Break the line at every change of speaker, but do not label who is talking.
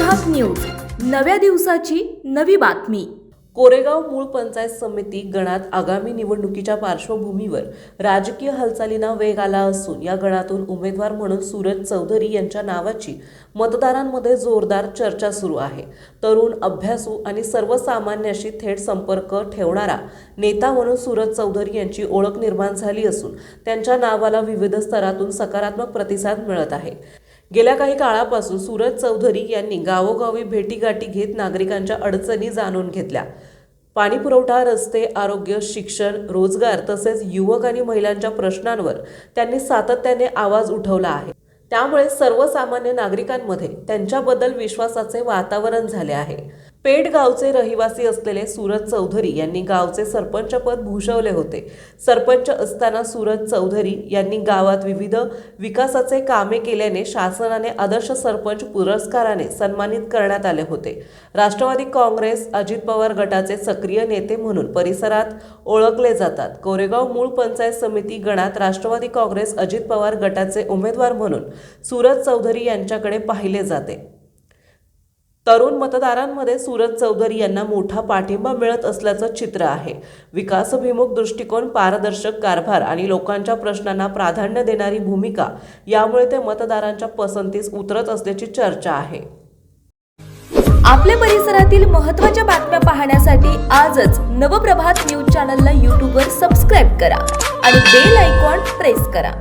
नव्या दिवसाची नवी बातमी.
कोरेगाव मूळ पंचायत समिती गणात आगामी निवडणुकीच्या पार्श्वभूमीवर राजकीय हालचालींना वेग आला असून या गणातून उमेदवार म्हणून सूरज चौधरी यांच्या नावाची मतदारांमध्ये जोरदार चर्चा सुरू आहे. तरुण अभ्यासू आणि सर्वसामान्याशी थेट संपर्क ठेवणारा नेता म्हणून सूरज चौधरी यांची ओळख निर्माण झाली असून त्यांच्या नावाला विविध स्तरातून सकारात्मक प्रतिसाद मिळत आहे. गेल्या काही काळापासून सूरज चौधरी यांनी गावोगावी भेटीगाठी घेत नागरिकांच्या अडचणी जाणून घेतल्या. पाणीपुरवठा रस्ते आरोग्य शिक्षण रोजगार तसेच युवक आणि महिलांच्या प्रश्नांवर त्यांनी सातत्याने आवाज उठवला आहे. त्यामुळे सर्वसामान्य नागरिकांमध्ये त्यांच्याबद्दल विश्वासाचे वातावरण झाले आहे. पेठ गावचे रहिवासी असलेले सूरज चौधरी यांनी गावचे सरपंचपद भूषवले होते. सरपंच असताना सूरज चौधरी यांनी गावात विविध विकासाचे कामे केल्याने शासनाने आदर्श सरपंच पुरस्काराने सन्मानित करण्यात आले होते. राष्ट्रवादी काँग्रेस अजित पवार गटाचे सक्रिय नेते म्हणून परिसरात ओळखले जातात. कोरेगाव मूळ पंचायत समिती गणात राष्ट्रवादी काँग्रेस अजित पवार गटाचे उमेदवार म्हणून सूरज चौधरी यांच्याकडे पाहिले जाते. तरुण मतदारांमध्ये सूरज चौधरी यांना मोठा पाठिंबा मिळत असल्याचं चित्र आहे. विकासभिमुख दृष्टिकोन पारदर्शक कारभार आणि लोकांच्या प्रश्नांना प्राधान्य देणारी भूमिका यामुळे ते मतदारांच्या पसंतीस उतरत असल्याची चर्चा आहे.
आपल्या परिसरातील महत्त्वाच्या बातम्या पाहण्यासाठी आजच नवप्रभात न्यूज चॅनलला यूट्यूबवर सबस्क्राईब करा आणि बेल आयकॉन प्रेस करा.